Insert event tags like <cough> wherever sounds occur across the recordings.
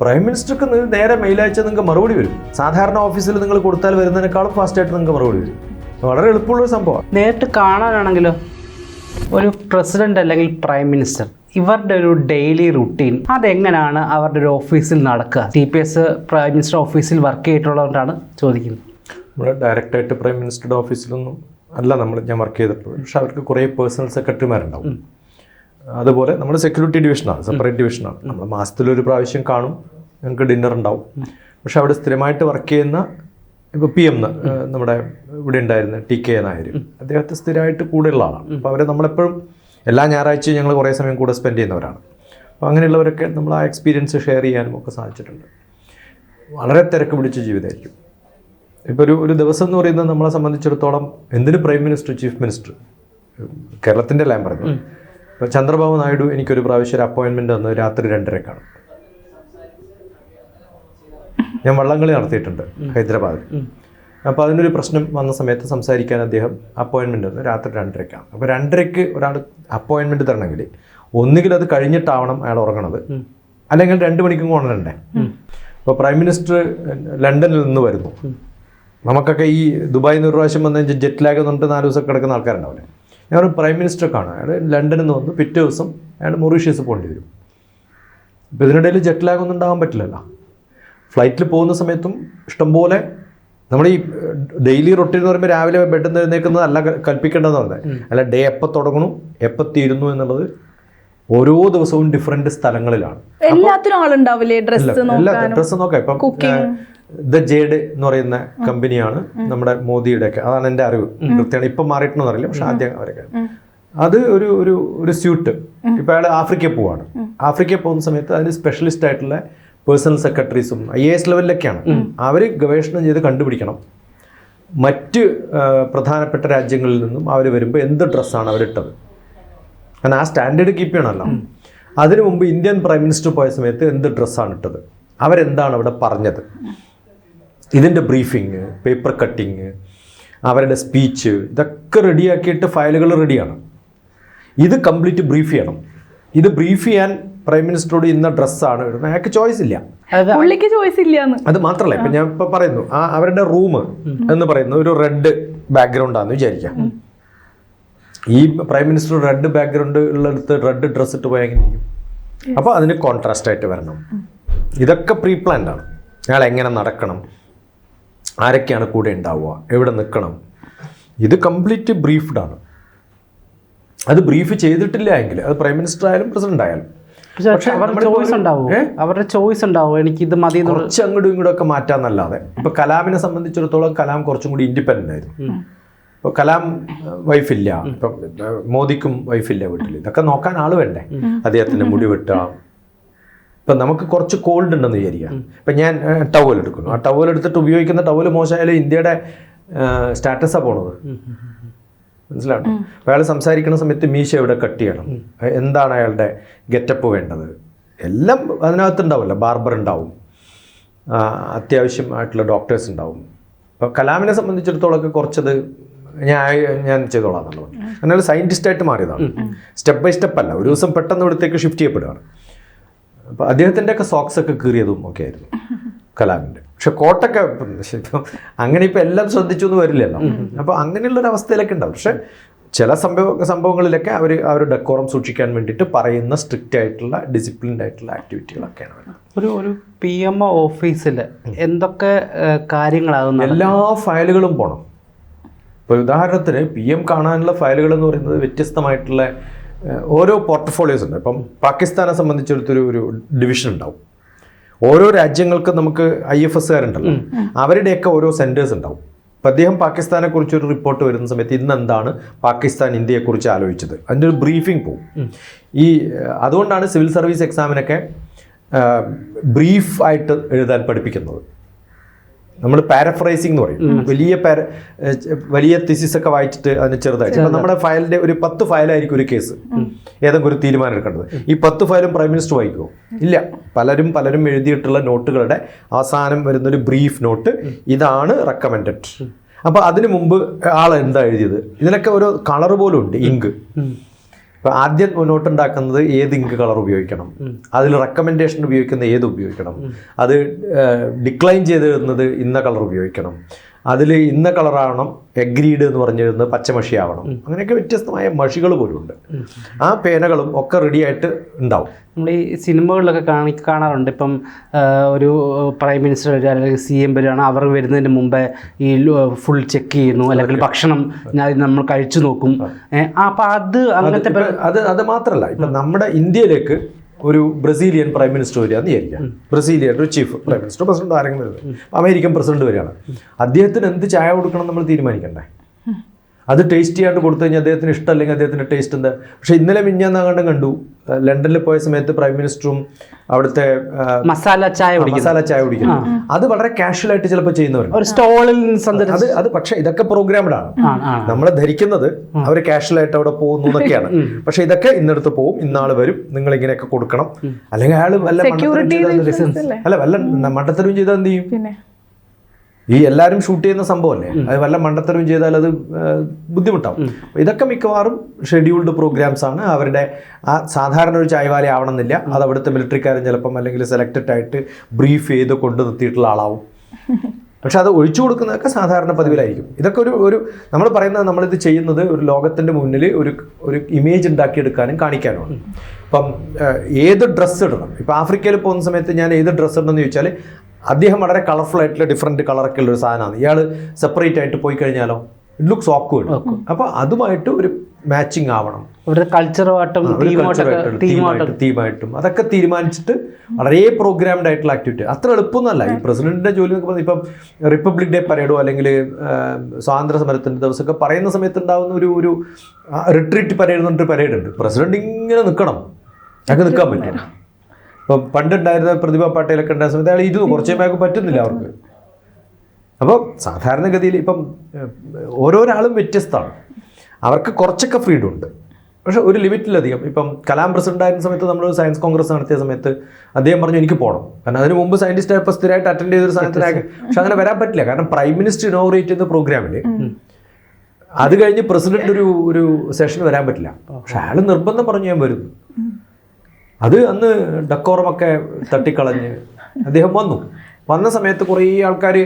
Prime മിനിസ്റ്റർക്ക് നേരെ mail അയച്ചാൽ നിങ്ങൾക്ക് മറുപടി വരും. സാധാരണ ഓഫീസിൽ നിങ്ങൾ കൊടുത്താൽ വരുന്നതിനേക്കാളും ഫാസ്റ്റായിട്ട് നിങ്ങൾക്ക് മറുപടി വരും. വളരെ എളുപ്പമുള്ള ഒരു സംഭവമാണ്. നേരിട്ട് കാണാനാണെങ്കിലോ ഒരു പ്രസിഡന്റ് അല്ലെങ്കിൽ പ്രൈം മിനിസ്റ്റർ ഇവരുടെ ഒരു ഡെയിലി റുട്ടീൻ അതെങ്ങനെയാണ് അവരുടെ ഒരു ഓഫീസിൽ നടക്കുക? T P S prime minister ഓഫീസിൽ വർക്ക് ചെയ്തിട്ടുള്ളതുകൊണ്ടാണ് ചോദിക്കുന്നത്. നമ്മുടെ ഡയറക്റ്റായിട്ട് പ്രൈം മിനിസ്റ്ററുടെ ഓഫീസിലൊന്നും അല്ല നമ്മൾ ഞാൻ വർക്ക് ചെയ്തിട്ടുള്ളത്. പക്ഷെ അവർക്ക് കുറേ പേഴ്സണൽ സെക്രട്ടറിമാരുണ്ടാവും അതുപോലെ നമ്മുടെ സെക്യൂരിറ്റി ഡിവിഷനാണ് സെപ്പറേറ്റ് ഡിവിഷനാണ് നമ്മൾ മാസത്തിലൊരു പ്രാവശ്യം കാണും ഞങ്ങൾക്ക് ഡിന്നർ ഉണ്ടാവും. പക്ഷെ അവിടെ സ്ഥിരമായിട്ട് വർക്ക് ചെയ്യുന്ന ഇപ്പോൾ പി എം നമ്മുടെ ഇവിടെ ഉണ്ടായിരുന്ന ടി കെ നായർ. അദ്ദേഹത്തെ സ്ഥിരമായിട്ട് കൂടെയുള്ള ആളാണ്. അപ്പോൾ അവരെ നമ്മളെപ്പോഴും എല്ലാ ഞായറാഴ്ചയും ഞങ്ങൾ കുറേ സമയം കൂടെ സ്പെൻഡ് ചെയ്യുന്നവരാണ്. അപ്പോൾ അങ്ങനെയുള്ളവരൊക്കെ നമ്മൾ ആ എക്സ്പീരിയൻസ് ഷെയർ ചെയ്യാനും ഒക്കെ സാധിച്ചിട്ടുണ്ട്. വളരെ തിരക്ക് പിടിച്ച ജീവിതമായിരിക്കും. ഇപ്പോൾ ഒരു ഒരു ദിവസം എന്ന് പറയുന്നത് നമ്മളെ സംബന്ധിച്ചിടത്തോളം എന്തിന് പ്രൈം മിനിസ്റ്റർ ചീഫ് മിനിസ്റ്റർ കേരളത്തിന്റെ എല്ലാം പറഞ്ഞു ഇപ്പോൾ ചന്ദ്രബാബു നായിഡു എനിക്കൊരു പ്രാവശ്യം ഒരു അപ്പോയിൻമെന്റ് തന്നത് രാത്രി രണ്ടരക്കാണ്. ഞാൻ വള്ളംകളി നടത്തിയിട്ടുണ്ട് ഹൈദരാബാദിൽ. അപ്പോൾ അതിനൊരു പ്രശ്നം വന്ന സമയത്ത് സംസാരിക്കാൻ അദ്ദേഹം അപ്പോയിൻമെന്റ് തന്നു. രാത്രി രണ്ടരക്കാണ്. അപ്പോൾ രണ്ടരയ്ക്ക് ഒരാൾ അപ്പോയിൻമെന്റ് തരണമെങ്കിൽ ഒന്നുകിൽ അത് കഴിഞ്ഞിട്ടാവണം അയാൾ ഉറങ്ങണത്. അല്ലെങ്കിൽ രണ്ട് മണിക്കും ഉണരണ്ടേ. അപ്പോൾ പ്രൈം മിനിസ്റ്റർ ലണ്ടനിൽ നിന്ന് വരുന്നു. നമുക്കൊക്കെ ഈ ദുബായിൽ നിന്ന് ഒരു പ്രാവശ്യം വന്ന് ജെറ്റ് ലാഗ് എന്നിട്ട് നാല് ദിവസം കിടക്കുന്ന ആൾക്കാരുണ്ടാവില്ലേ? ഒരു പ്രൈം മിനിസ്റ്റർ ആണ് അയാൾ ലണ്ടനിൽ നിന്ന് വന്ന്. പിറ്റേ ദിവസം അയാൾ മൊറീഷ്യസ് പോകേണ്ടി വരും. അപ്പോൾ ഇതിനിടയിൽ ജെറ്റ് ലാഗ് ഒന്നും ഉണ്ടാകാൻ പറ്റില്ലല്ലോ. ഫ്ലൈറ്റിൽ പോകുന്ന സമയത്തും ഇഷ്ടംപോലെ നമ്മൾ ഈ ഡെയിലി റൊട്ടീൻ എന്ന് പറയുമ്പോൾ രാവിലെ ബെഡിൽ നിന്ന് എഴുന്നേക്കുന്നത് അല്ല കൽപ്പിക്കേണ്ടതെന്ന് പറഞ്ഞത്. അല്ല ഡേ എപ്പോൾ തുടങ്ങണു എപ്പോൾ തീരുന്നു എന്നുള്ളത് ഓരോ ദിവസവും ഡിഫറെന്റ് സ്ഥലങ്ങളിലാണ്. എല്ലാത്തിനും ആളുണ്ടാവില്ലേ? ഡ്രസ് ഡ്രസ്സ് നോക്കാം. ഇപ്പം ദ ജേഡ് എന്ന് പറയുന്ന കമ്പനിയാണ് നമ്മുടെ മോദിയുടെ ഒക്കെ അതാണ് എന്റെ അറിവ്. കൃത്യമാണ് ഇപ്പം മാറിയിട്ടെന്ന് അറിയില്ല പക്ഷെ ആദ്യം അവരൊക്കെ. അത് ഒരു ഒരു ഒരു സ്യൂട്ട് ഇപ്പൊ അയാൾ ആഫ്രിക്കയിൽ പോവാണ്. ആഫ്രിക്കയിൽ പോകുന്ന സമയത്ത് അതിന് സ്പെഷ്യലിസ്റ്റ് ആയിട്ടുള്ള പേഴ്സണൽ സെക്രട്ടറീസും ഐ എ എസ് ലെവലിലൊക്കെയാണ് അവർ ഗവേഷണം ചെയ്ത് കണ്ടുപിടിക്കണം. മറ്റ് പ്രധാനപ്പെട്ട രാജ്യങ്ങളിൽ നിന്നും അവർ വരുമ്പോൾ എന്ത് ഡ്രസ്സാണ് അവരിട്ടത്? കാരണം ആ സ്റ്റാൻഡേർഡ് കീപ്പ് ചെയ്യണമല്ലോ. അതിനു മുമ്പ് ഇന്ത്യൻ പ്രൈം മിനിസ്റ്റർ പോയ സമയത്ത് എന്ത് ഡ്രസ്സാണ് ഇട്ടത്? അവരെന്താണ് അവിടെ പറഞ്ഞത്? ഇതിന്റെ ബ്രീഫിങ് പേപ്പർ കട്ടിങ് അവരുടെ സ്പീച്ച് ഇതൊക്കെ റെഡിയാക്കിയിട്ട് ഫയലുകൾ റെഡിയാണ് ഇത് കംപ്ലീറ്റ് ബ്രീഫ് ചെയ്യണം. ഇത് ബ്രീഫ് ചെയ്യാൻ പ്രൈം മിനിസ്റ്ററോട് ഇന്ന ഡ്രസ്സാണ് ഇടുന്നത്. അയാൾക്ക് ചോയ്സ് ഇല്ല. പുള്ളിക്ക് ചോയ്സ് അത് മാത്രമല്ല ഇപ്പം ഞാൻ ഇപ്പം പറയുന്നു ആ അവരുടെ റൂം എന്ന് പറയുന്നത് ഒരു റെഡ് ബാക്ക്ഗ്രൗണ്ടാന്ന് വിചാരിക്കാം. ഈ പ്രൈം മിനിസ്റ്റർ റെഡ് ബാക്ക്ഗ്രൗണ്ട് ഉള്ളിടത്ത് റെഡ് ഡ്രസ്സ് ഇട്ട് പോയാൽ ഇരിക്കും? അപ്പോൾ അതിന് കോൺട്രാസ്റ്റ് ആയിട്ട് വരണം. ഇതൊക്കെ പ്രീ പ്ലാൻഡ് ആണ്. അയാൾ എങ്ങനെ നടക്കണം? ആരൊക്കെയാണ് കൂടെ ഉണ്ടാവുക? എവിടെ നിൽക്കണം? ഇത് കംപ്ലീറ്റ് ബ്രീഫ്ഡ് ആണ്. അത് ബ്രീഫ് ചെയ്തിട്ടില്ല എങ്കിൽ അത് പ്രൈം മിനിസ്റ്റർ ആയാലും പ്രസിഡന്റ് ആയാലും. പക്ഷേ അവരുടെ ചോയ്സ് ഉണ്ടാവും. അവരുടെ ചോയ്സ് ഉണ്ടാവും. എനിക്ക് ഇത് മതി കുറച്ച് അങ്ങോട്ടും ഇങ്ങോട്ടും ഒക്കെ മാറ്റാന്നല്ലാതെ. ഇപ്പൊ കലാമിനെ സംബന്ധിച്ചിടത്തോളം കലാം കുറച്ചും കൂടി ഇൻഡിപെൻഡന്റ് ആയിരുന്നു. ഇപ്പൊ കലാം വൈഫില്ല. ഇപ്പൊ മോദിക്കും വൈഫില്ല വീട്ടിൽ ഇതൊക്കെ നോക്കാൻ ആൾ വേണ്ടേ? അദ്ദേഹത്തിന്റെ മുടി വെട്ടാം. ഇപ്പൊ നമുക്ക് കുറച്ച് കോൾഡ് ഉണ്ടെന്ന് വിചാരിക്കാം. ഇപ്പൊ ഞാൻ ടവൽ എടുക്കുന്നു. ആ ടവൽ എടുത്തിട്ട് ഉപയോഗിക്കുന്ന ടവൽ മോശമായാലും ഇന്ത്യയുടെ സ്റ്റാറ്റസാണ് പോണത്. മനസ്സിലാവും അപ്പോൾ അയാൾ സംസാരിക്കുന്ന സമയത്ത് മീശ എവിടെ കട്ട് ചെയ്യണം? എന്താണ് അയാളുടെ ഗെറ്റപ്പ് വേണ്ടത്? എല്ലാം അതിനകത്തുണ്ടാവില്ല ബാർബർ ഉണ്ടാവും. അത്യാവശ്യമായിട്ടുള്ള ഡോക്ടേഴ്സ് ഉണ്ടാവും. അപ്പോൾ കലാമിനെ സംബന്ധിച്ചിടത്തോളം ഒക്കെ കുറച്ചത് ഞാൻ ഞാൻ ചെയ്തോളാം എന്നുള്ളത് അങ്ങനെ സയന്റിസ്റ്റായിട്ട് മാറിയതാണ്. സ്റ്റെപ്പ് ബൈ സ്റ്റെപ്പ് അല്ല ഒരു ദിവസം പെട്ടെന്ന് ഇവിടത്തേക്ക് ഷിഫ്റ്റ് ചെയ്യപ്പെടുകയാണ്. അപ്പോൾ അദ്ദേഹത്തിന്റെ ഒക്കെ സോക്സ് ഒക്കെ കീറിയതും ഒക്കെ ആയിരുന്നു കലാമിന്റെ പക്ഷെ കോട്ടൊക്കെ ഇപ്പം അങ്ങനെ ഇപ്പം എല്ലാം ശ്രദ്ധിച്ചു എന്ന് വരില്ലല്ലോ. അപ്പോൾ അങ്ങനെയുള്ളൊരു അവസ്ഥയിലൊക്കെ ഉണ്ടാവും. പക്ഷെ ചില സംഭവ സംഭവങ്ങളിലൊക്കെ അവർ ആ ഒരു ഡെക്കോറം സൂക്ഷിക്കാൻ വേണ്ടിയിട്ട് പറയുന്ന സ്ട്രിക്റ്റ് ആയിട്ടുള്ള ഡിസിപ്ലിൻഡ് ആയിട്ടുള്ള ആക്ടിവിറ്റികളൊക്കെയാണ് വരുന്നത്. ഒരു ഒരു പി എം ഒ ഓഫീസിൽ എന്തൊക്കെ കാര്യങ്ങളാകുന്നു എല്ലാ ഫയലുകളും പോകണം ഇപ്പോൾ ഉദാഹരണത്തിന് പി എം കാണാനുള്ള ഫയലുകൾ എന്ന് പറയുന്നത് വ്യത്യസ്തമായിട്ടുള്ള ഓരോ പോർട്ട്ഫോളിയോസ് ഉണ്ട്. ഇപ്പം പാകിസ്ഥാനെ സംബന്ധിച്ചിടത്തൊരു ഒരു ഡിവിഷൻ ഉണ്ടാവും. ഓരോ രാജ്യങ്ങൾക്കും നമുക്ക് ഐ എഫ് എസ്സുകാരുണ്ടല്ലോ അവരുടെയൊക്കെ ഓരോ സെന്റേഴ്സ് ഉണ്ടാവും. അപ്പോൾ അദ്ദേഹം പാകിസ്ഥാനെ കുറിച്ചൊരു റിപ്പോർട്ട് വരുന്ന സമയത്ത് ഇന്ന് എന്താണ് പാകിസ്ഥാൻ ഇന്ത്യയെക്കുറിച്ച് ആലോചിച്ചത്? അതിന്റെ ഒരു ബ്രീഫിംഗ് പോകും ഈ അതുകൊണ്ടാണ് സിവിൽ സർവീസ് എക്സാമിനൊക്കെ ബ്രീഫ് ആയിട്ട് എഴുതാൻ പഠിപ്പിക്കുന്നത്. നമ്മൾ പാരഫ്രൈസിംഗ് എന്ന് പറയും. വലിയ പാര വലിയ തിസിസ് ഒക്കെ വായിച്ചിട്ട് അതിന് ചെറുതായിട്ട്. ഇപ്പം നമ്മുടെ ഫയലിന്റെ ഒരു പത്ത് ഫയലായിരിക്കും ഒരു കേസ് ഏതെങ്കിലും ഒരു തീരുമാനം എടുക്കേണ്ടത്. ഈ പത്ത് ഫയലും പ്രൈം മിനിസ്റ്റർ വായിക്കുമോ ഇല്ല. പലരും പലരും എഴുതിയിട്ടുള്ള നോട്ടുകളുടെ അവസാനം വരുന്നൊരു ബ്രീഫ് നോട്ട് ഇതാണ് റെക്കമെൻഡഡ് അപ്പോൾ അതിനു മുമ്പ് ആൾ എന്താ എഴുതിയത്? ഇതിനൊക്കെ ഒരു കളർ പോലും ഉണ്ട്. ഇങ്ക് ഇപ്പൊ ആദ്യം മുന്നോട്ടുണ്ടാക്കുന്നത് ഏത് ഇങ്ക് കളർ ഉപയോഗിക്കണം? അതിൽ റെക്കമെൻഡേഷൻ ഉപയോഗിക്കുന്ന ഏത് ഉപയോഗിക്കണം? അത് ഡിക്ലൈൻ ചെയ്ത് തരുന്നത് ഇന്ന കളർ ഉപയോഗിക്കണം? അതിൽ ഇന്ന കളറാവണം എഗ്രീഡ് എന്ന് പറഞ്ഞിരുന്നത് പച്ചമഷി ആവണം അങ്ങനെയൊക്കെ വ്യത്യസ്തമായ മഷികൾ പോലും ഉണ്ട് ആ പേനകളും ഒക്കെ റെഡി ആയിട്ട് ഉണ്ടാവും. നമ്മൾ ഈ സിനിമകളിലൊക്കെ കാണി കാണാറുണ്ട്. ഇപ്പം ഒരു പ്രൈം മിനിസ്റ്റർ വരിക അല്ലെങ്കിൽ സി എം വരികയാണ്. അവർ വരുന്നതിന് മുമ്പേ ഈ ഫുൾ ചെക്ക് ചെയ്യുന്നു. അല്ലെങ്കിൽ ഭക്ഷണം ഞാൻ നമ്മൾ കഴിച്ചു നോക്കും. അപ്പൊ അത് അങ്ങനത്തെ അത് അത് മാത്രമല്ല ഇപ്പം നമ്മുടെ ഇന്ത്യയിലേക്ക് ഒരു ബ്രസീലിയൻ പ്രൈം മിനിസ്റ്റർ വരിക എന്ന് വിചാരിക്കാം ബ്രസീലിയൻ ഒരു ചീഫ് പ്രൈം മിനിസ്റ്റർ പ്രസിഡന്റ് ആരെങ്കിലും വരുന്നത്. അമേരിക്കൻ പ്രസിഡന്റ് വരികയാണ്. അദ്ദേഹത്തിന് എന്ത് ചായ കൊടുക്കണം നമ്മൾ തീരുമാനിക്കണ്ടേ? അത് ടേസ്റ്റി ആയിട്ട് കൊടുത്തു കഴിഞ്ഞാൽ അദ്ദേഹത്തിന് ഇഷ്ടമല്ലെങ്കിൽ അദ്ദേഹത്തിന്റെ ടേസ്റ്റ് എന്താ? പക്ഷെ ഇന്നലെ മിഞ്ഞാന്നാകണ്ടും കണ്ടു. ലണ്ടനിൽ പോയ സമയത്ത് പ്രൈം മിനിസ്റ്ററും അവിടുത്തെ മസാല ചായ മസാല ചായ കുടിക്കുന്നു. അത് വളരെ കാഷ്വൽ ആയിട്ട് ചിലപ്പോൾ ചെയ്യുന്നവരുണ്ട്. ഒരു സ്റ്റോളിൽ സന്ദർശിച്ച് അത് അത് പക്ഷെ ഇതൊക്കെ പ്രോഗ്രാംഡ് ആണ്. ആണ്, ആണ്. നമ്മൾ ധരിക്കുന്നത് അവർ കാഷ്വൽ ആയിട്ട് അവിടെ പോകുന്നു എന്നൊക്കെയാണ്. പക്ഷെ ഇതൊക്കെ ഇന്നടുത്ത് പോകും ഇന്നാൾ വരും. നിങ്ങൾ ഇങ്ങനെയൊക്കെ കൊടുക്കണം അല്ലെങ്കിൽ അയാൾ വല്ല അല്ല? വല്ല മണ്ടത്തരവും ചെയ്താൽ എന്ത് ചെയ്യും? പിന്നെ. ഈ എല്ലാവരും ഷൂട്ട് ചെയ്യുന്ന സംഭവമല്ലേ? അത് വല്ല മണ്ടത്തരവും ചെയ്താൽ അത് ബുദ്ധിമുട്ടാവും. ഇതൊക്കെ മിക്കവാറും ഷെഡ്യൂൾഡ് പ്രോഗ്രാംസ് ആണ്. അവരുടെ ആ സാധാരണ ഒരു ചായവാല ആവണമെന്നില്ല. അത് അവിടുത്തെ മിലിറ്ററിക്കാരൻ ചിലപ്പം അല്ലെങ്കിൽ സെലക്റ്റഡ് ആയിട്ട് ബ്രീഫ് ചെയ്ത് കൊണ്ടു നിർത്തിയിട്ടുള്ള ആളാവും. <laughs> പക്ഷെ അത് ഒഴിച്ചു കൊടുക്കുന്നതൊക്കെ സാധാരണ പതിവിലായിരിക്കും. ഇതൊക്കെ ഒരു ഒരു നമ്മൾ പറയുന്നത് നമ്മളിത് ചെയ്യുന്നത് ഒരു ലോകത്തിന്റെ മുന്നിൽ ഒരു ഒരു ഇമേജ് ഉണ്ടാക്കിയെടുക്കാനും കാണിക്കാനുമാണ്. ഇപ്പം ഏത് ഡ്രസ്സ് ഇടണം? ഇപ്പം ആഫ്രിക്കയിൽ പോകുന്ന സമയത്ത് ഞാൻ ഏത് ഡ്രസ്സ് ഇടണമെന്ന് ചോദിച്ചാൽ അദ്ദേഹം വളരെ കളർഫുൾ ആയിട്ടുള്ള ഡിഫറെന്റ് കളറൊക്കെ ഉള്ള ഒരു സാധനമാണ്. ഇയാൾ സെപ്പറേറ്റ് ആയിട്ട് പോയി കഴിഞ്ഞാലോ ഇറ്റ് ലുക്സ് ഓക്വേർഡ് അപ്പോൾ അതുമായിട്ട് ഒരു മാച്ചിങ് ആവണം. അവരുടെ കൾച്ചറുമായിട്ടും തീമായിട്ടും അതൊക്കെ തീരുമാനിച്ചിട്ട് വളരെ പ്രോഗ്രാംഡ് ആയിട്ടുള്ള ആക്ടിവിറ്റി അത്ര എളുപ്പമൊന്നുമല്ല. ഈ പ്രസിഡന്റിന്റെ ജോലി എന്നൊക്കെ പറഞ്ഞാൽ ഇപ്പം റിപ്പബ്ലിക് ഡേ പരേഡോ അല്ലെങ്കിൽ സ്വാതന്ത്ര്യ സമരത്തിന്റെ ദിവസമൊക്കെ പറയുന്ന സമയത്ത് ഉണ്ടാകുന്ന ഒരു ഒരു റിട്രീറ്റ് പരേഡ് എന്ന് പറഞ്ഞിട്ട് പരേഡ് ഉണ്ട് പ്രസിഡന്റ് ഇങ്ങനെ നിൽക്കണം ഞങ്ങൾക്ക് നിൽക്കാൻ പറ്റില്ല. ഇപ്പം പണ്ടുണ്ടായിരുന്ന പ്രതിഭ പാട്ടീലൊക്കെ ഉണ്ടായ സമയത്ത് അയാൾ ഇരുന്നു. കുറച്ചേ മേക്ക് പറ്റുന്നില്ല അവർക്ക്. അപ്പോൾ സാധാരണഗതിയിൽ ഇപ്പം ഓരോരാളും വ്യത്യസ്തമാണ്. അവർക്ക് കുറച്ചൊക്കെ ഫ്രീഡം ഉണ്ട്. പക്ഷെ ഒരു ലിമിറ്റിലധികം. ഇപ്പം കലാം പ്രസിഡന്റ് ആയിരുന്ന സമയത്ത് നമ്മൾ സയൻസ് കോൺഗ്രസ് നടത്തിയ സമയത്ത് അദ്ദേഹം പറഞ്ഞു എനിക്ക് പോകണം കാരണം അതിന് മുമ്പ് സയന്റിസ്റ്റ് ആയപ്പോൾ സ്ഥിരമായിട്ട് അറ്റൻഡ് ചെയ്തൊരു സാധനത്തിനായി പക്ഷെ അങ്ങനെ വരാൻ പറ്റില്ല. കാരണം പ്രൈം മിനിസ്റ്റർ ഇനോഗ്രേറ്റ് ചെയ്യുന്ന പ്രോഗ്രാമിൽ അത് കഴിഞ്ഞ് പ്രസിഡന്റ് ഒരു ഒരു സെഷൻ വരാൻ പറ്റില്ല. പക്ഷെ അയാൾ നിർബന്ധം പറഞ്ഞു ഞാൻ വരുന്നു. അത് അന്ന് ഡക്കോറമൊക്കെ തട്ടിക്കളഞ്ഞ് അദ്ദേഹം വന്നു. വന്ന സമയത്ത് കുറേ ആൾക്കാർ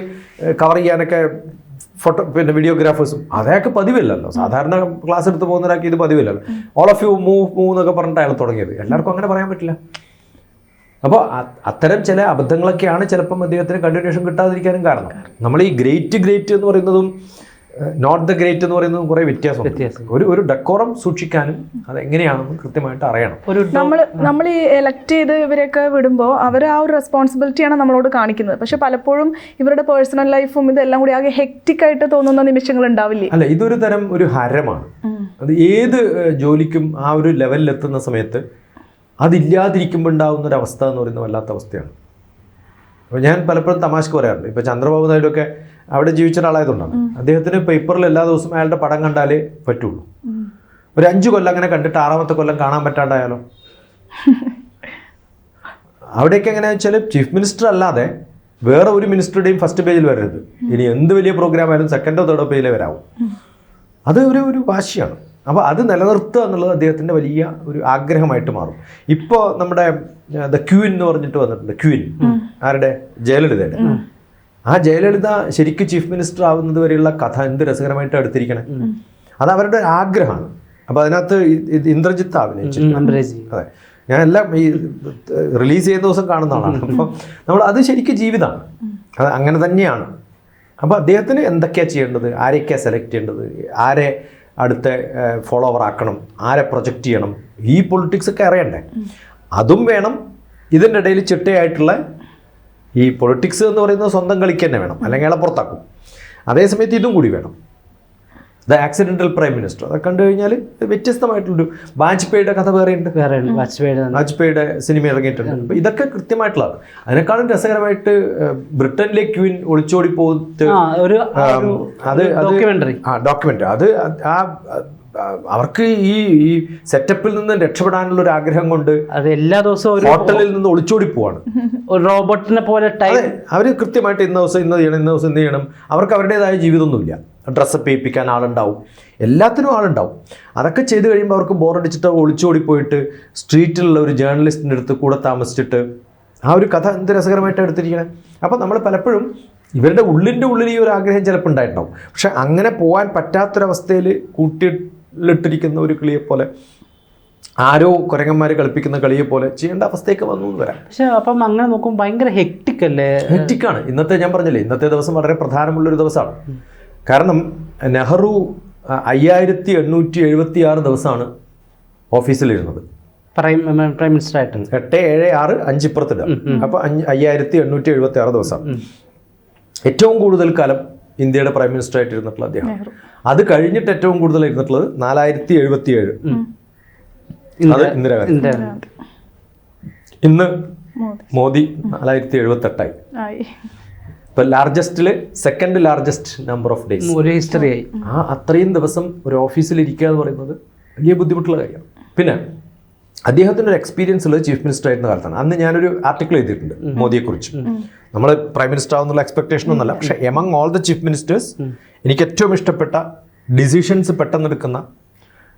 കവർ ചെയ്യാനൊക്കെ ഫോട്ടോ പിന്നെ വീഡിയോഗ്രാഫേഴ്സും അതൊക്കെ പതിവില്ലല്ലോ. സാധാരണ ക്ലാസ് എടുത്ത് പോകുന്നവരാക്കി ഇത് പതിവില്ലല്ലോ. All of you move move എന്നൊക്കെ പറഞ്ഞിട്ട് അയാൾ തുടങ്ങിയത്. എല്ലാവർക്കും അങ്ങനെ പറയാൻ പറ്റില്ല. അപ്പോൾ അത്തരം ചില അബദ്ധങ്ങളൊക്കെയാണ് ചിലപ്പം അദ്ദേഹത്തിന് കണ്ടിന്യൂഷൻ കിട്ടാതിരിക്കാനും കാരണം. നമ്മൾ ഈ ഗ്രേറ്റ് ഗ്രേറ്റ് എന്ന് പറയുന്നതും നോട്ട് ദ ഗ്രേറ്റ് എന്ന് പറയുന്നത് കുറെ വ്യത്യാസം ഒരു ഒരു ഡെക്കോറം സൂക്ഷിക്കാനും അത് എങ്ങനെയാണെന്ന് കൃത്യമായിട്ട് അറിയണം. ഒരു നമ്മൾ നമ്മൾ ഈ എലക്ട് ചെയ്ത് ഇവരെയൊക്കെ വിടുമ്പോൾ അവർ ആ ഒരു റെസ്പോൺസിബിലിറ്റിയാണ് നമ്മളോട് കാണിക്കുന്നത്. പക്ഷെ പലപ്പോഴും ഇവരുടെ പേഴ്സണൽ ലൈഫും ഇതെല്ലാം കൂടി ആകെ ഹെക്റ്റിക് ആയിട്ട് തോന്നുന്ന നിമിഷങ്ങൾ ഉണ്ടാവില്ലേ? അല്ല ഇതൊരു തരം ഒരു ഹരമാണ്. അത് ഏത് ജോലിക്കും ആ ഒരു ലെവലിൽ എത്തുന്ന സമയത്ത് അതില്ലാതിരിക്കുമ്പോൾ ഉണ്ടാകുന്ന ഒരു അവസ്ഥ എന്ന് പറയുന്നത് വല്ലാത്ത അവസ്ഥയാണ്. അപ്പോൾ ഞാൻ പലപ്പോഴും തമാശക്ക് പറയാറുണ്ട്. ഇപ്പോൾ ചന്ദ്രബാബു നായിഡുവൊക്കെ അവിടെ ജീവിച്ച ഒരാളായതുകൊണ്ടാണ് അദ്ദേഹത്തിന് പേപ്പറിൽ എല്ലാ ദിവസവും അയാളുടെ പടം കണ്ടാലേ പറ്റുള്ളൂ. ഒരു അഞ്ച് കൊല്ലം അങ്ങനെ കണ്ടിട്ട് ആറാമത്തെ കൊല്ലം കാണാൻ പറ്റാണ്ടായാലോ? <laughs> അവിടെയൊക്കെ എങ്ങനെയാ വെച്ചാൽ ചീഫ് മിനിസ്റ്റർ അല്ലാതെ വേറെ ഒരു മിനിസ്റ്ററുടെയും ഫസ്റ്റ് പേജിൽ വരരുത്. ഇനി എന്ത് വലിയ പ്രോഗ്രാം ആയാലും സെക്കൻഡോ തേർഡോ പേജിലേ വരാവും. അത് ഒരു ഒരു വാശിയാണ്. അപ്പോൾ അത് നിലനിർത്തുക എന്നുള്ളത് അദ്ദേഹത്തിന്റെ വലിയ ഒരു ആഗ്രഹമായിട്ട് മാറും. ഇപ്പോൾ നമ്മുടെ ദ ക്യൂൻ എന്ന് പറഞ്ഞിട്ട് വന്നിട്ടുണ്ട്. ക്യൂൻ ആരുടെ? ജയലളിതയുടെ. ആ ജയലളിത ശരിക്കും ചീഫ് മിനിസ്റ്റർ ആവുന്നത് വരെയുള്ള കഥ എന്ത് രസകരമായിട്ട് എടുത്തിരിക്കണേ? അത് അവരുടെ ആഗ്രഹമാണ്. അപ്പോൾ അതിനകത്ത് ഇന്ദ്രജിത്ത് അഭിനയിച്ചിട്ടുണ്ട് അതെ. ഞാൻ എല്ലാം ഈ റിലീസ് ചെയ്യുന്ന ദിവസം കാണുന്ന ആളാണ്. അപ്പൊ നമ്മൾ അത് ശരിക്കും ജീവിതമാണ്. അത് അങ്ങനെ തന്നെയാണ്. അപ്പോൾ അദ്ദേഹത്തിന് എന്തൊക്കെയാണ് ചെയ്യേണ്ടത്? ആരെയൊക്കെയാണ് സെലക്ട് ചെയ്യേണ്ടത്? ആരെ അടുത്ത ഫോളോവർ ആക്കണം? ആരെ പ്രൊജക്റ്റ് ചെയ്യണം? ഈ പൊളിറ്റിക്സ് ഒക്കെ അറിയണ്ടേ? അതും വേണം. ഇതിന്റെ ഇടയിൽ ചിട്ടയായിട്ടുള്ള ഈ പൊളിറ്റിക്സ് എന്ന് പറയുന്നത് സ്വന്തം കളിക്ക് തന്നെ വേണം. അല്ലെങ്കിൽ അയാളെ പുറത്താക്കും. അതേസമയത്ത് ഇതും കൂടി വേണം. ദ ആക്സിഡന്റൽ പ്രൈം മിനിസ്റ്റർ അതൊക്കെ കണ്ടു കഴിഞ്ഞാൽ വ്യത്യസ്തമായിട്ടുള്ളൊരു വാജ്പേയിയുടെ കഥ വേറെയുണ്ട് വേറെ ഉണ്ട്. വാജ്പേയിയുടെ സിനിമ ഇറങ്ങിയിട്ടുണ്ട്. അപ്പോൾ ഇതൊക്കെ കൃത്യമായിട്ടുള്ളതാണ് അതിനേക്കാളും രസകരമായിട്ട് ബ്രിട്ടനിലെ ക്വീൻ ഒളിച്ചോടി പോകുന്നത് അത് ഡോക്യുമെന്ററി ഡോക്യുമെന്ററി ആ ഡോക്യുമെന്റ് അത് ആ, അവർക്ക് ഈ ഈ സെറ്റപ്പിൽ നിന്ന് രക്ഷപ്പെടാനുള്ള ഒരു ആഗ്രഹം കൊണ്ട് അത് എല്ലാ ദിവസവും ഒരു ഹോട്ടലിൽ നിന്ന് ഒളിച്ചോടി പോവാണ് ഒരു റോബോട്ടിനെ പോലെ ടൈം അവർ കൃത്യമായിട്ട് ഇന്ന ദിവസം ഇന്ന് ചെയ്യണം ഇന്ന ദിവസം ഇന്ന് ചെയ്യണം അവർക്ക് അവരുടേതായ ജീവിതമൊന്നുമില്ല. ഡ്രസ്സപ്പ് ചെയ്യിപ്പിക്കാൻ ആളുണ്ടാവും. എല്ലാത്തിനും ആളുണ്ടാവും. അതൊക്കെ ചെയ്ത് കഴിയുമ്പോൾ അവർക്ക് ബോറടിച്ചിട്ട് ഒളിച്ചോടി പോയിട്ട് സ്ട്രീറ്റിലുള്ള ഒരു ജേർണലിസ്റ്റിന്റെ അടുത്ത് കൂടെ താമസിച്ചിട്ട് ആ ഒരു കഥ എന്ത് രസകരമായിട്ടാണ് എടുത്തിരിക്കണേ? അപ്പോൾ നമ്മൾ പലപ്പോഴും ഇവരുടെ ഉള്ളിന്റെ ഉള്ളിൽ ഈ ഒരു ആഗ്രഹം ചിലപ്പോൾ ഉണ്ടായിട്ടുണ്ടാവും. പക്ഷെ അങ്ങനെ പോകാൻ പറ്റാത്തൊരവസ്ഥയിൽ കൂട്ടിയിട്ടിരിക്കുന്ന ഒരു കിളിയെ പോലെ ആരോ കുരങ്ങന്മാർ കളിപ്പിക്കുന്ന കളിയെ പോലെ ചെയ്യേണ്ട അവസ്ഥയൊക്കെ വന്നു എന്ന് വരാം. പക്ഷെ അപ്പം അങ്ങനെ നോക്കുമ്പോൾ ഭയങ്കര ഹെക്ടിക് അല്ലേ? ഹെക്റ്റിക്കാണ് ഇന്നത്തെ ഞാൻ പറഞ്ഞില്ലേ ഇന്നത്തെ ദിവസം വളരെ പ്രധാനമുള്ളൊരു ദിവസമാണ്. കാരണം നെഹ്റു അയ്യായിരത്തി എണ്ണൂറ്റി എഴുപത്തി ആറ് ദിവസമാണ് ഓഫീസിലിരുന്നത് പ്രൈം പ്രൈം മിനിസ്റ്റർ ആയിട്ട് എട്ട് ഏഴ് ആറ് അഞ്ചിപ്പുറത്തിട്ട് അപ്പോൾ അഞ്ച് അയ്യായിരത്തി എണ്ണൂറ്റി എഴുപത്തി ആറ് ദിവസം. ഏറ്റവും കൂടുതൽ കാലം ഇന്ത്യയുടെ പ്രൈം മിനിസ്റ്റർ ആയിട്ട് ഇരുന്നിട്ടുള്ള അദ്ദേഹം അത് കഴിഞ്ഞിട്ട് ഏറ്റവും കൂടുതൽ ഇരുന്നിട്ടുള്ളത് നാലായിരത്തി എഴുപത്തി ഏഴ് അത് ഇന്ദിരാഗാന്ധി ഇന്ന് മോദി. മോദി നാലായിരത്തി എഴുപത്തി എട്ടായി ഇപ്പൊ ലാർജസ്റ്റിൽ second largest number of days ഒരു ഹിസ്റ്ററി ആയി. ആ അത്രയും ദിവസം ഒരു ഓഫീസിൽ ഇരിക്കുക എന്ന് പറയുന്നത് വലിയ ബുദ്ധിമുട്ടുള്ള കാര്യമാണ്. പിന്നെ അദ്ദേഹത്തിന്റെ ഒരു എക്സ്പീരിയൻസ് ഉള്ളത് ചീഫ് മിനിസ്റ്റർ ആയിരുന്ന കാലത്താണ്. അന്ന് ഞാനൊരു ആർട്ടിക്കിൾ എഴുതിയിട്ടുണ്ട് മോദിയെക്കുറിച്ച്. നമ്മൾ പ്രൈം മിനിസ്റ്റർ ആവുന്നുള്ള എക്സ്പെക്ടേഷൻ ഒന്നല്ല പക്ഷേ among all the chief ministers എനിക്ക് ഏറ്റവും ഇഷ്ടപ്പെട്ട ഡിസിഷൻസ് പെട്ടെന്ന് എടുക്കുന്ന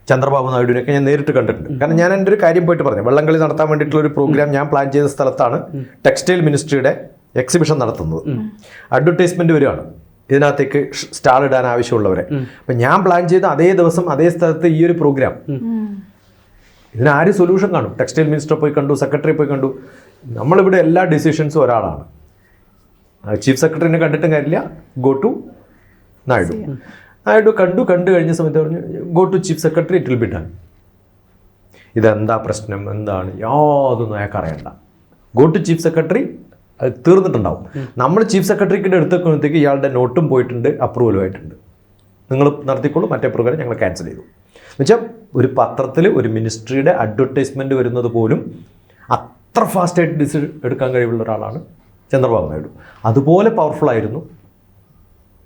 ചന്ദ്രബാബു നായിഡുവിനൊക്കെ ഞാൻ നേരിട്ട് കണ്ടിട്ടുണ്ട്. കാരണം ഞാൻ എന്റെ ഒരു കാര്യം പോയിട്ട് പറഞ്ഞു. വള്ളംകളി നടത്താൻ വേണ്ടിയിട്ടുള്ള ഒരു പ്രോഗ്രാം ഞാൻ പ്ലാൻ ചെയ്ത സ്ഥലത്താണ് ടെക്സ്റ്റൈൽ മിനിസ്ട്രിയുടെ എക്സിബിഷൻ നടത്തുന്നത്. അഡ്വർടൈസ്മെന്റ് വരികയാണ്. ഇതിനകത്തേക്ക് സ്റ്റാൾ ഇടാൻ ആവശ്യമുള്ളവരെ. അപ്പം ഞാൻ പ്ലാൻ ചെയ്ത അതേ ദിവസം അതേ സ്ഥലത്ത് ഈ ഒരു പ്രോഗ്രാം ഇതിന് ആര് സൊല്യൂഷൻ കാണും? ടെക്സ്റ്റൈൽ മിനിസ്റ്റർ പോയി കണ്ടു സെക്രട്ടറി പോയി കണ്ടു. നമ്മളിവിടെ എല്ലാ ഡിസിഷൻസും ഒരാളാണ്. ചീഫ് സെക്രട്ടറിനെ കണ്ടിട്ടും കാര്യമില്ല. Go to Naidu. നായിഡു കണ്ടു കണ്ടു കഴിഞ്ഞ സമയത്ത് പറഞ്ഞു go to chief secretary it will be done ഇതെന്താ പ്രശ്നം? എന്താണ്? യാതൊന്നും അയാൾക്ക് അറിയണ്ട. ഗോ ടു ചീഫ് സെക്രട്ടറി അത് തീർന്നിട്ടുണ്ടാവും. നമ്മൾ ചീഫ് സെക്രട്ടറിക്കിന്റെ എടുത്തേക്കുമ്പോഴത്തേക്ക് ഇയാളുടെ നോട്ടും പോയിട്ടുണ്ട് അപ്രൂവലും ആയിട്ടുണ്ട്. നിങ്ങൾ നടത്തിക്കോളൂ മറ്റേ പ്രോഗ്രാം ഞങ്ങൾ ക്യാൻസൽ ചെയ്തു. എന്നുവെച്ചാൽ ഒരു പത്രത്തിൽ ഒരു മിനിസ്ട്രിയുടെ അഡ്വർടൈസ്മെന്റ് വരുന്നത് പോലും അത്ര ഫാസ്റ്റായിട്ട് ഡിസിഷൻ എടുക്കാൻ കഴിവുള്ള ഒരാളാണ് ചന്ദ്രബാബു നായിഡു. അതുപോലെ പവർഫുൾ ആയിരുന്നു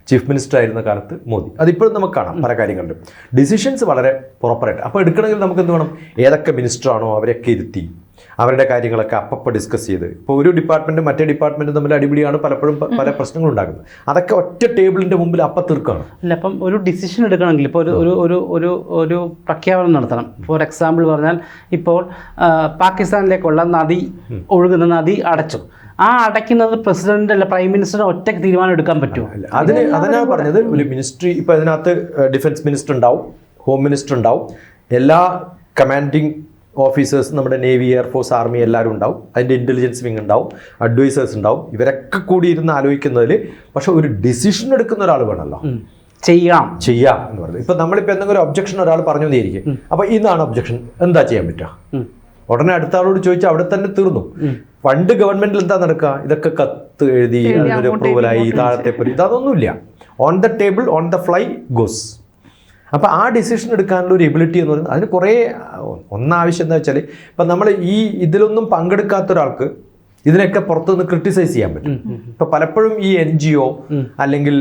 ചീഫ് മിനിസ്റ്റർ ആയിരുന്ന കാലത്ത് മോദി. അതിപ്പോഴും നമുക്ക് കാണാം പല കാര്യങ്ങളിലും. ഡിസിഷൻസ് വളരെ പ്രോപ്പറായിട്ട് അപ്പോൾ എടുക്കണമെങ്കിൽ നമുക്ക് എന്ത് വേണം? ഏതൊക്കെ മിനിസ്റ്ററാണോ അവരെയൊക്കെ ഇരുത്തി അവരുടെ കാര്യങ്ങളൊക്കെ അപ്പപ്പോൾ ഡിസ്കസ് ചെയ്ത്. ഇപ്പോൾ ഒരു ഡിപ്പാർട്ട്മെന്റ് മറ്റേ ഡിപ്പാർട്ട്മെന്റും തമ്മിൽ അടിപിടിയാണ് പലപ്പോഴും പല പ്രശ്നങ്ങളും ഉണ്ടാകുന്നത്. അതൊക്കെ ഒറ്റ ടേബിളിന്റെ മുമ്പിൽ അപ്പം തീർക്കുകയാണ് അല്ല അപ്പം ഒരു ഡിസിഷൻ എടുക്കണമെങ്കിൽ ഇപ്പോൾ ഒരു ഒരു ഒരു ഒരു ഒരു പ്രഖ്യാപനം നടത്തണം. ഫോർ എക്സാമ്പിൾ പറഞ്ഞാൽ ഇപ്പോൾ പാകിസ്ഥാനിലേക്കുള്ള നദി ഒഴുകുന്ന നദി അടച്ചു. ആ അടയ്ക്കുന്നത് പ്രസിഡന്റ് അല്ല പ്രൈം മിനിസ്റ്റർ ഒറ്റയ്ക്ക് തീരുമാനം എടുക്കാൻ പറ്റുമോ? അല്ല അതിന് അതിനാണ് പറഞ്ഞത് ഒരു മിനിസ്ട്രി ഇപ്പോൾ അതിനകത്ത് ഡിഫൻസ് മിനിസ്റ്റർ ഉണ്ടാവും ഹോം മിനിസ്റ്റർ ഉണ്ടാവും. എല്ലാ കമാൻഡിങ് ഓഫീസേഴ്സ് നമ്മുടെ നേവി എയർഫോഴ്സ് ആർമി എല്ലാവരും ഉണ്ടാവും. അതിന്റെ ഇന്റലിജൻസ് വിങ് ഉണ്ടാവും. അഡ്വൈസേഴ്സ് ഉണ്ടാവും. ഇവരൊക്കെ കൂടി ഇരുന്ന് ആലോചിക്കുന്നതിൽ പക്ഷെ ഒരു ഡിസിഷൻ എടുക്കുന്ന ഒരാൾ വേണമല്ലോ. ചെയ്യാം. ചെയ്യാം എന്ന് പറയുന്നത്. ഇപ്പം നമ്മളിപ്പോൾ എന്തെങ്കിലും ഒബ്ജക്ഷൻ ഒരാൾ പറഞ്ഞു തന്നിരിക്കും അപ്പോൾ ഇതാണ് ഒബ്ജക്ഷൻ എന്താ ചെയ്യാൻ പറ്റുക? ഉടനെ അടുത്ത ആളോട് ചോദിച്ചാൽ അവിടെ തന്നെ തീർന്നു. പണ്ട് ഗവൺമെന്റിൽ എന്താ നടക്കുക? ഇതൊക്കെ കത്ത് എഴുതി അതിനൊരു അപ്രൂവലായി താഴത്തെ പരി ഇതൊന്നുമില്ല. On the table on the fly goes അപ്പോൾ ആ ഡിസിഷൻ എടുക്കാനുള്ള ഒരു എബിലിറ്റി എന്ന് പറയുന്നത് അതിന് കുറേ ഒന്നാവശ്യം എന്താ വെച്ചാൽ ഇപ്പം നമ്മൾ ഈ ഇതിലൊന്നും പങ്കെടുക്കാത്ത ഒരാൾക്ക് ഇതിനൊക്കെ പുറത്തുനിന്ന് ക്രിട്ടിസൈസ് ചെയ്യാൻ പറ്റും. ഇപ്പം പലപ്പോഴും ഈ എൻ ജി ഒ അല്ലെങ്കിൽ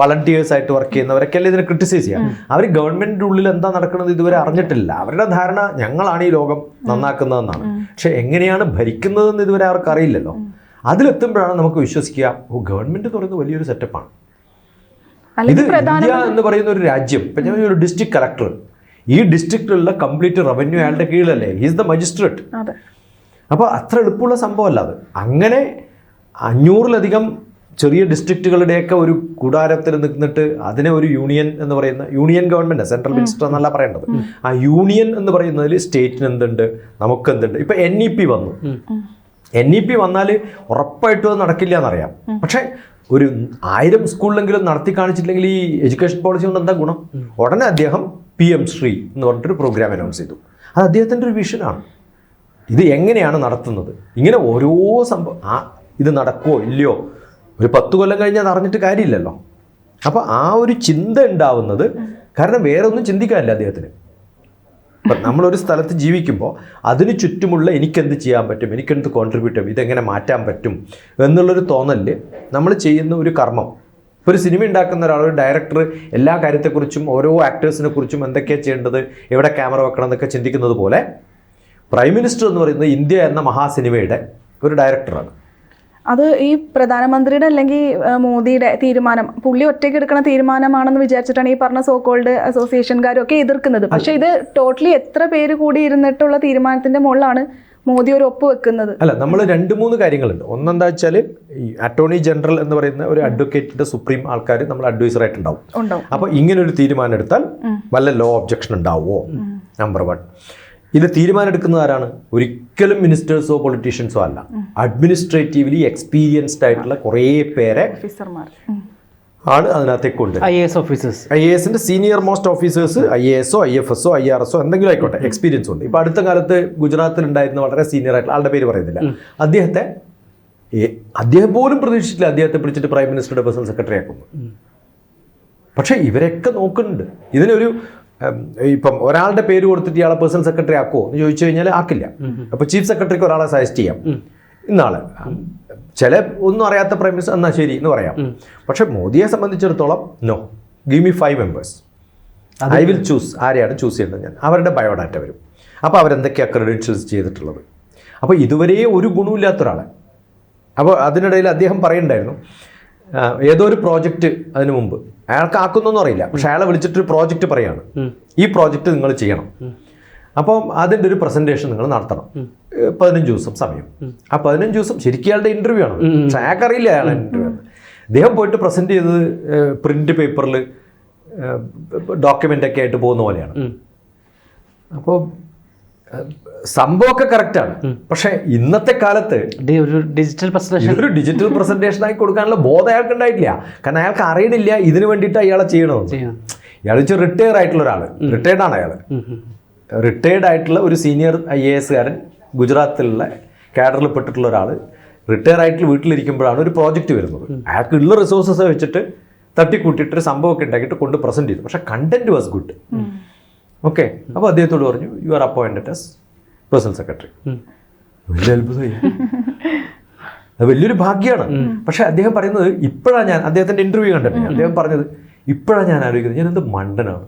വളണ്ടിയേഴ്സ് ആയിട്ട് വർക്ക് ചെയ്യുന്നവരൊക്കെ അല്ലേ ഇതിനെ ക്രിട്ടിസൈസ് ചെയ്യാം? അവർ ഗവൺമെന്റിന്റെ ഉള്ളിൽ എന്താ നടക്കുന്നത് ഇതുവരെ അറിഞ്ഞിട്ടില്ല. അവരുടെ ധാരണ ഞങ്ങളാണ് ഈ ലോകം നന്നാക്കുന്നതെന്നാണ്. പക്ഷെ എങ്ങനെയാണ് ഭരിക്കുന്നതെന്ന് ഇതുവരെ അവർക്ക് അറിയില്ലല്ലോ അതിലെത്തുമ്പോഴാണ് നമുക്ക് വിശ്വസിക്കുക ഓ ഗവൺമെന്റ് എന്ന് പറയുന്നത് വലിയൊരു സെറ്റപ്പാണ് ഇത് ഇന്ത്യ എന്ന് പറയുന്ന ഒരു രാജ്യം ഇപ്പം ഞാൻ ഒരു ഡിസ്ട്രിക്ട് കളക്ടർ ഈ ഡിസ്ട്രിക്റ്റിലുള്ള കംപ്ലീറ്റ് റവന്യൂ അയാളുടെ കീഴിലല്ലേ? ഹിസ് ദ മജിസ്ട്രേറ്റ് അപ്പോൾ അത്ര എളുപ്പമുള്ള സംഭവമല്ല അത്. അങ്ങനെ അഞ്ഞൂറിലധികം ചെറിയ ഡിസ്ട്രിക്റ്റുകളുടെയൊക്കെ ഒരു കൂടാരത്തിൽ നിന്നിട്ട് അതിനെ ഒരു യൂണിയൻ എന്ന് പറയുന്ന യൂണിയൻ ഗവൺമെന്റ് സെൻട്രൽ മിനിസ്റ്റർ എന്നല്ല പറയേണ്ടത്. ആ യൂണിയൻ എന്ന് പറയുന്നതിൽ സ്റ്റേറ്റിന് എന്തുണ്ട്? നമുക്ക് എന്തുണ്ട്? ഇപ്പം എൻ ഇ പി വന്നു. എൻ ഇ പി വന്നാൽ ഉറപ്പായിട്ടും അത് നടക്കില്ല എന്നറിയാം. പക്ഷേ ഒരു ആയിരം സ്കൂളിലെങ്കിലും നടത്തി കാണിച്ചിട്ടില്ലെങ്കിൽ ഈ എഡ്യൂക്കേഷൻ പോളിസി കൊണ്ട് എന്താ ഗുണം? ഉടനെ അദ്ദേഹം പി എം ശ്രീ എന്ന് പറഞ്ഞിട്ടൊരു പ്രോഗ്രാം അനൗൺസ് ചെയ്തു. അത് അദ്ദേഹത്തിന്റെ ഒരു വിഷനാണ് ഇത് എങ്ങനെയാണ് നടത്തുന്നത്? ഇങ്ങനെ ഓരോ സംഭവം ആ ഇത് നടക്കുമോ ഇല്ലയോ? ഒരു പത്ത് കൊല്ലം കഴിഞ്ഞാൽ അത് അറിഞ്ഞിട്ട് കാര്യമില്ലല്ലോ. അപ്പോൾ ആ ഒരു ചിന്ത ഉണ്ടാവുന്നത് കാരണം വേറെ ഒന്നും ചിന്തിക്കാനില്ല അദ്ദേഹത്തിന്. ഇപ്പം നമ്മളൊരു സ്ഥലത്ത് ജീവിക്കുമ്പോൾ അതിന് ചുറ്റുമുള്ള എനിക്കെന്ത് ചെയ്യാൻ പറ്റും? എനിക്കെന്ത് കോൺട്രിബ്യൂട്ട് ചെയ്യും? ഇതെങ്ങനെ മാറ്റാൻ പറ്റും? എന്നുള്ളൊരു തോന്നൽ നമ്മൾ ചെയ്യുന്ന ഒരു കർമ്മം. ഒരു സിനിമ ഉണ്ടാക്കുന്ന ഒരാൾ ഒരു ഡയറക്ടർ എല്ലാ കാര്യത്തെക്കുറിച്ചും ഓരോ ആക്ടേഴ്സിനെ കുറിച്ചും എന്തൊക്കെയാണ് ചെയ്യേണ്ടത്? എവിടെ ക്യാമറ വെക്കണം എന്നൊക്കെ ചിന്തിക്കുന്നത് പോലെ പ്രൈം മിനിസ്റ്റർ എന്ന് പറയുന്നത് ഇന്ത്യ എന്ന മഹാസിനിമയുടെ ഒരു ഡയറക്ടറാണ് അത് ഈ പ്രധാനമന്ത്രിയുടെ അല്ലെങ്കിൽ മോദിയുടെ തീരുമാനം പുള്ളി ഒറ്റയ്ക്ക് എടുക്കുന്ന തീരുമാനമാണെന്ന് വിചാരിച്ചിട്ടാണ് ഈ പറഞ്ഞ സോക്കോൾഡ് അസോസിയേഷൻകാരും ഒക്കെ എതിർക്കുന്നത് പക്ഷേ ഇത് ടോട്ടലി എത്ര പേര് കൂടി ഇരുന്നിട്ടുള്ള തീരുമാനത്തിന്റെ മുകളിലാണ് മോദി ഒരു ഒപ്പ് വെക്കുന്നത് അല്ല നമ്മൾ രണ്ട് മൂന്ന് കാര്യങ്ങളുണ്ട്. ഒന്നെന്താ വെച്ചാൽ ഈ അറ്റോർണി ജനറൽ എന്ന് പറയുന്ന ഒരു അഡ്വക്കേറ്റിന്റെ സുപ്രീം ആൾക്കാർ നമ്മൾ അഡ്വൈസർ ആയിട്ടുണ്ടാവും. അപ്പൊ ഇങ്ങനെ ഒരു തീരുമാനം എടുത്താൽ വല്ല ലോ ഒബ്ജക്ഷൻ ഉണ്ടാവുമോ? നമ്പർ വൺ ഇത് തീരുമാനമെടുക്കുന്നത് ആരാണ്? ഒരിക്കലും മിനിസ്റ്റേഴ്സോ പൊളിറ്റീഷ്യൻസോ അല്ല. അഡ്മിനിസ്ട്രേറ്റീവ്ലി എക്സ്പീരിയൻസ്ഡ് ആയിട്ടുള്ള കുറേ പേരെ ഓഫീസർമാർ ആണ് അതിനകത്തേക്ക് കൊണ്ട് I S officers I A എസിന്റെ senior most officers I A എസോ I F എസോ ഐ ആർ എസോ എന്തെങ്കിലും ആയിക്കോട്ടെ എക്സ്പീരിയൻസ് ഉണ്ട്. ഇപ്പൊ അടുത്ത കാലത്ത് ഗുജറാത്തിൽ ഉണ്ടായിരുന്ന വളരെ സീനിയർ ആയിട്ടുള്ള ആളുടെ പേര് പറയുന്നില്ല. അദ്ദേഹത്തെ അദ്ദേഹം പോലും പ്രതീക്ഷിച്ചില്ല അദ്ദേഹത്തെ പിടിച്ചിട്ട് പ്രൈം മിനിസ്റ്ററുടെ പേഴ്സണൽ സെക്രട്ടറി ആക്കുന്നു. പക്ഷേ ഇവരൊക്കെ നോക്കുന്നുണ്ട്. ഇതിനൊരു ഇപ്പം ഒരാളുടെ പേര് കൊടുത്തിട്ട് ഇയാളെ പേഴ്സണൽ സെക്രട്ടറി ആക്കുമോ എന്ന് ചോദിച്ചു കഴിഞ്ഞാൽ ആക്കില്ല. അപ്പോൾ ചീഫ് സെക്രട്ടറിക്ക് ഒരാളെ സജസ്റ്റ് ചെയ്യാം. ഇന്നാൾ. ചില ഒന്നും അറിയാത്ത പ്രമിസ് എന്നാൽ എന്നാ ശരി എന്ന് പറയാം. പക്ഷെ മോദിയെ സംബന്ധിച്ചിടത്തോളം no give me five members I will choose ആരെയാണ് ചൂസ് ചെയ്യേണ്ടത് ഞാൻ? അവരുടെ ബയോഡാറ്റ വരും. അപ്പോൾ അവരെന്തൊക്കെയാണ് ക്രെഡിറ്റ്സ് ചെയ്തിട്ടുള്ളത്? അപ്പോൾ ഇതുവരെ ഒരു ഗുണമില്ലാത്ത ഒരാളെ. അപ്പോൾ അതിനിടയിൽ അദ്ദേഹം പറയുന്നുണ്ടായിരുന്നു ഏതോ ഒരു പ്രോജക്റ്റ് അതിനു മുമ്പ്. അയാൾക്ക് ആക്കുന്നൊന്നും അറിയില്ല. പക്ഷെ അയാളെ വിളിച്ചിട്ട് ഒരു പ്രോജക്റ്റ് പറയാണ്. ഈ പ്രോജക്റ്റ് നിങ്ങൾ ചെയ്യണം. അപ്പം അതിന്റെ ഒരു പ്രസന്റേഷൻ നിങ്ങൾ നടത്തണം. പതിനഞ്ച് ദിവസം സമയം. ആ പതിനഞ്ച് ദിവസം ശരിക്കും അയാളുടെ ഇന്റർവ്യൂ ആണ്. പക്ഷെ അയാൾക്കറിയില്ല അയാളെ ഇന്റർവ്യൂ അദ്ദേഹം പോയിട്ട് പ്രസന്റ് ചെയ്തത് പ്രിന്റ് പേപ്പറിൽ ഡോക്യുമെന്റ് ഒക്കെ ആയിട്ട് പോകുന്ന പോലെയാണ്. അപ്പോൾ സംഭവമൊക്കെ കറക്റ്റാണ് പക്ഷെ ഇന്നത്തെ കാലത്ത് ഒരു ഡിജിറ്റൽ പ്രസന്റേഷൻ ഒരു ഡിജിറ്റൽ പ്രസന്റേഷൻ ആയി കൊടുക്കാനുള്ള ബോധം അയാൾക്ക് ഉണ്ടായിട്ടില്ല. കാരണം അയാൾക്ക് അറിയണില്ല ഇതിനു വേണ്ടിയിട്ട് അയാളെ ചെയ്യണമെന്ന് ചെയ്യണം. ഇയാൾ വെച്ച് റിട്ടയർ ആയിട്ടുള്ള ഒരാൾ റിട്ടയർഡ് ആണ് അയാൾ റിട്ടയർഡ് ആയിട്ടുള്ള ഒരു സീനിയർ ഐ എ എസ്കാരൻ ഗുജറാത്തിലുള്ള കാഡറിൽ പെട്ടിട്ടുള്ള ഒരാൾ റിട്ടയർ ആയിട്ട് വീട്ടിലിരിക്കുമ്പോഴാണ് ഒരു പ്രോജക്റ്റ് വരുന്നത്. അയാൾക്ക് ഉള്ള റിസോഴ്സസ് വെച്ചിട്ട് തട്ടിക്കൂട്ടിയിട്ട് ഒരു സംഭവമൊക്കെ ഉണ്ടാക്കിയിട്ട് കൊണ്ട് പ്രസന്റ് ചെയ്തു. പക്ഷെ കണ്ടന്റ് വാസ് ഗുഡ് ഓക്കെ. അപ്പോൾ അദ്ദേഹത്തോട് പറഞ്ഞു you are appointed as personal secretary വലിയ അത്ഭുതമായി. അത് വലിയൊരു ഭാഗ്യമാണ് പക്ഷെ അദ്ദേഹം പറയുന്നത് ഇപ്പോഴാണ് ഞാൻ അദ്ദേഹത്തിന്റെ ഇന്റർവ്യൂ കണ്ടിട്ടുണ്ട് അദ്ദേഹം പറഞ്ഞത് ഇപ്പോഴാണ് ഞാൻ ആലോചിക്കുന്നത്. ഞാൻ എന്ത് മണ്ടനാണ്.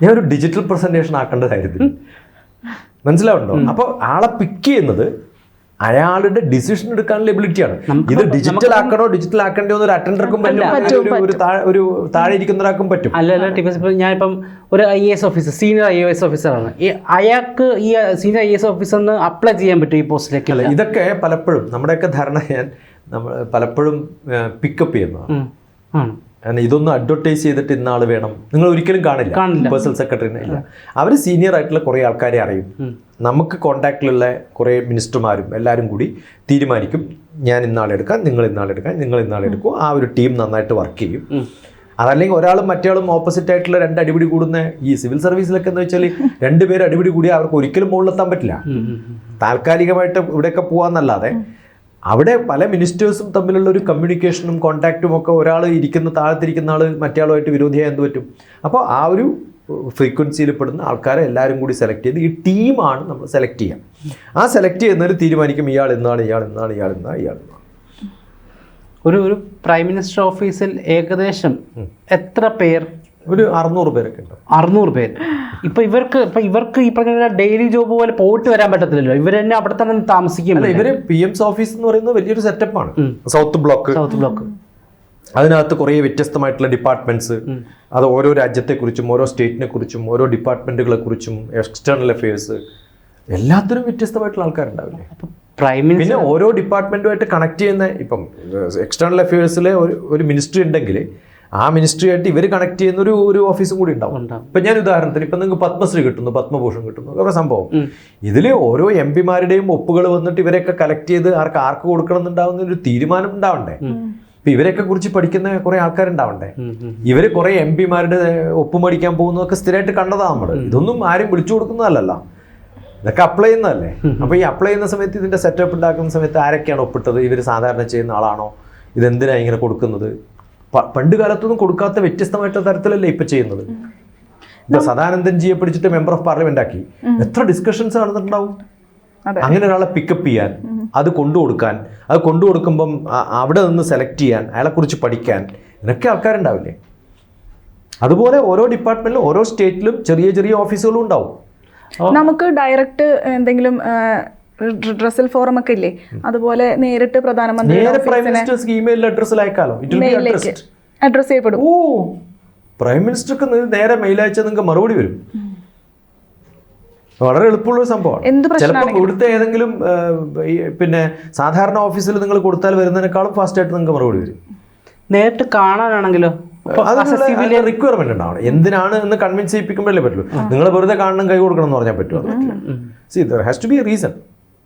ഞാൻ ഒരു ഡിജിറ്റൽ പ്രസന്റേഷൻ ആക്കേണ്ടതായിരുന്നു. മനസ്സിലാവുണ്ടോ അപ്പോൾ ആളെ പിക്ക് ചെയ്യുന്നത് അയാളുടെ ഡിസിഷൻ എടുക്കാനുള്ള എബിലിറ്റിയാണ് ഇത് ഡിജിറ്റൽ ആക്കണോ ഡിജിറ്റൽ ആക്കണ്ടോ ഒരു അറ്റൻഡർക്കും പറ്റും. ഒരു താഴെ- ഒരു താഴെ ഇരിക്കുന്ന ഒരാൾക്കും പറ്റും. അല്ല അല്ല ടിപ്പസ് ഇപ്പം ഞാനിപ്പം ഒരു I S officer senior I S ഓഫീസറാണ് ഈ അയാൾക്ക് ഈ സീനിയർ ഐ എസ് ഓഫീസറിന് അപ്ലൈ ചെയ്യാൻ പറ്റും ഈ പോസ്റ്റിലേക്ക് അല്ല ഇതൊക്കെ പലപ്പോഴും നമ്മുടെയൊക്കെ ധാരണ ഞാൻ നമ്മൾ പലപ്പോഴും പിക്കപ്പ് ചെയ്യുന്നതാണ്. ആണ് ഇതൊന്നും അഡ്വർടൈസ് ചെയ്തിട്ട് ഇന്ന ആൾ വേണം. നിങ്ങൾ ഒരിക്കലും കാണില്ല. കാണില്ല. പേഴ്സണൽ സെക്രട്ടറിനെ ഇല്ല. അവർ സീനിയർ ആയിട്ടുള്ള കുറേ ആൾക്കാരെ അറിയും. നമുക്ക് കോണ്ടാക്റ്റിലുള്ള കുറേ മിനിസ്റ്റർമാരും എല്ലാവരും കൂടി തീരുമാനിക്കും. ഞാൻ ഇന്നാളെടുക്കാം നിങ്ങൾ ഇന്നാളെടുക്കാം നിങ്ങൾ ഇന്നാളെടുക്കും ആ ഒരു ടീം നന്നായിട്ട് വർക്ക് ചെയ്യും. അതല്ലെങ്കിൽ ഒരാളും മറ്റേയാളും ഓപ്പോസിറ്റ് ആയിട്ടുള്ള രണ്ട് അടിപിടി കൂടുന്ന ഈ സിവിൽ സർവീസിലൊക്കെ എന്ന് വെച്ചാൽ രണ്ടുപേരും അടിപിടി കൂടി അവർക്ക് ഒരിക്കലും മുകളിലെത്താൻ പറ്റില്ല. താൽക്കാലികമായിട്ട് ഇവിടെയൊക്കെ പോകാന്നല്ലാതെ അവിടെ പല മിനിസ്റ്റേഴ്സും തമ്മിലുള്ള ഒരു കമ്മ്യൂണിക്കേഷനും കോണ്ടാക്റ്റും ഒക്കെ ഒരാൾ ഇരിക്കുന്ന താഴത്തിരിക്കുന്ന ആൾ മറ്റേ വിരോധിയായി എന്ത് പറ്റും? അപ്പോൾ ആ ഒരു ഫ്രീക്വൻസിയിൽ പെടുന്ന ആൾക്കാരെ എല്ലാവരും കൂടി സെലക്ട് ചെയ്ത് ഈ ടീമാണ് നമ്മൾ സെലക്ട് ചെയ്യാം. ആ സെലക്ട് ചെയ്യുന്നതിൽ തീരുമാനിക്കും ഇയാൾ എന്നാണ് ഇയാൾ എന്നാണ് ഇയാൾ എന്നാണ് ഇയാൾ എന്നാണ്. ഒരു ഒരു പ്രൈം മിനിസ്റ്റർ ഓഫീസിൽ ഏകദേശം എത്ര പേർ? ഒരു അറുന്നൂറ് പേരൊക്കെ ഉണ്ട്. അറുന്നൂറ് പേര്. ഇപ്പൊ ഇവർക്ക് ഇപ്പൊ ഇവർക്ക് ഈ പറഞ്ഞ ഡെയിലി ജോബ് പോലെ പോയിട്ട് വരാൻ പറ്റത്തില്ലല്ലോ. ഇവർ തന്നെ അവിടെ തന്നെ താമസിക്കും ഇവർ പി എംസ് ഓഫീസ് എന്ന് പറയുന്നത് വലിയൊരു സെറ്റപ്പാണ് സൗത്ത് ബ്ലോക്ക് സൗത്ത് ബ്ലോക്ക് അതിനകത്ത് കുറേ വ്യത്യസ്തമായിട്ടുള്ള ഡിപ്പാർട്ട്മെന്റ്സ് അത് ഓരോ രാജ്യത്തെക്കുറിച്ചും ഓരോ സ്റ്റേറ്റിനെ കുറിച്ചും ഓരോ ഡിപ്പാർട്ട്മെന്റുകളെ കുറിച്ചും എക്സ്റ്റേണൽ അഫയേഴ്സ് എല്ലാത്തിനും വ്യത്യസ്തമായിട്ടുള്ള ആൾക്കാരുണ്ടാവില്ലേ? പ്രൈം പിന്നെ ഓരോ ഡിപ്പാർട്ട്മെന്റുമായിട്ട് കണക്ട് ചെയ്യുന്ന ഇപ്പം എക്സ്റ്റേണൽ അഫയേഴ്സിലെ ഒരു ഒരു മിനിസ്ട്രി ഉണ്ടെങ്കിൽ ആ മിനിസ്ട്രിയായിട്ട് ഇവർ കണക്ട് ചെയ്യുന്ന ഒരു ഒരു ഓഫീസും കൂടി ഉണ്ടാവും. ഇപ്പൊ ഞാൻ ഉദാഹരണത്തിന് ഇപ്പൊ നിങ്ങൾക്ക് പത്മശ്രീ കിട്ടുന്നു പത്മഭൂഷൺ കിട്ടുന്നു ഒക്കെ സംഭവം. ഇതിൽ ഓരോ എം പിമാരുടെയും ഒപ്പുകൾ വന്നിട്ട് ഇവരെയൊക്കെ കളക്ട് ചെയ്ത് ആർക്ക് ആർക്ക് കൊടുക്കണം എന്നുണ്ടാവുന്ന ഒരു തീരുമാനം ഉണ്ടാവണ്ടേ? ഇപ്പൊ ഇവരെയൊക്കെ കുറിച്ച് പഠിക്കുന്ന കുറെ ആൾക്കാരുണ്ടാവണ്ടേ? ഇവർ കുറെ എം പിമാരുടെ ഒപ്പ് മേടിക്കാൻ പോകുന്നതൊക്കെ സ്ഥിരമായിട്ട് കണ്ടതാണ് നമ്മൾ ഇതൊന്നും ആരും വിളിച്ചു കൊടുക്കുന്നതല്ലല്ലോ. ഇതൊക്കെ അപ്ലൈ ചെയ്യുന്നതല്ലേ? അപ്പൊ ഈ അപ്ലൈ ചെയ്യുന്ന സമയത്ത് ഇതിന്റെ സെറ്റപ്പ് ഉണ്ടാക്കുന്ന സമയത്ത് ആരൊക്കെയാണ് ഒപ്പിട്ടത്? ഇവർ സാധാരണ ചെയ്യുന്ന ആളാണോ? ഇതെന്തിനാ ഇങ്ങനെ കൊടുക്കുന്നത്? പണ്ട് കാലത്തൊന്നും കൊടുക്കാത്ത വ്യത്യസ്തമായിട്ടുള്ള തരത്തിലല്ലേ ഇപ്പൊ ചെയ്യുന്നത്? ഇപ്പൊ സദാനന്ദൻജിയെ പിടിച്ചിട്ട് മെമ്പർ ഓഫ് പാർലമെന്റ് ആക്കി. എത്ര ഡിസ്കഷൻസ് നടന്നിട്ടുണ്ടാവും. അങ്ങനെ ഒരാളെ പിക്കപ്പ് ചെയ്യാൻ അത് കൊണ്ടു കൊടുക്കാൻ അത് കൊണ്ടു കൊടുക്കുമ്പം അവിടെ നിന്ന് സെലക്ട് ചെയ്യാൻ അയാളെക്കുറിച്ച് പഠിക്കാൻ ഇതിനൊക്കെ ആൾക്കാരുണ്ടാവില്ലേ? അതുപോലെ ഓരോ ഡിപ്പാർട്ട്മെന്റിലും ഓരോ സ്റ്റേറ്റിലും ചെറിയ ചെറിയ ഓഫീസുകളും ഉണ്ടാവും. നമുക്ക് ഡയറക്റ്റ് എന്തെങ്കിലും ഡ്രസ്സൽ ഫോറം ഒക്കെ ഇല്ലേ? അതുപോലെ നേരിട്ട് പ്രധാനമന്ത്രിയുടെ നേരെ പ്രൈം ഓഫീസിനെ മിനിസ്റ്റേഴ്സ് ഇമെയിൽ അഡ്രസ്സിൽ അയക്കാലോ? It will be addressed address ചെയ്യപ്പെടും. ഓ പ്രൈം മിനിസ്റ്റർക്ക് നേരെ മെയിൽ അയച്ചാൽ നിങ്ങൾക്ക് മറുപടി വരും. വളരെ എളുപ്പമുള്ള ഒരു സംഭവമാണ്. എന്ത് ചിലപ്പോൾ ഇവിടുത്തെ ഏതെങ്കിലും പിന്നെ സാധാരണ ഓഫീസിൽ നിങ്ങൾ കൊടുത്താൽ വരുന്നതിനേക്കാളും ഫാസ്റ്റ് ആയിട്ട് നിങ്ങൾക്ക് മറുപടി വരും. നേരിട്ട് കാണാനാണെങ്കിലോ? അതിനുള്ള റിക്വയർമെന്റ് ഉണ്ടാവണം. എന്തിനാണ് എന്ന് കൺവിൻസ് ചെയ്യിപ്പിക്കുമ്പോഴല്ലേ പറ്റുള്ളൂ. നിങ്ങൾ വെറുതെ കാണണം കൈ കൊടുക്കണം എന്ന് പറഞ്ഞാൽ പറ്റുമോ see there has to be a reason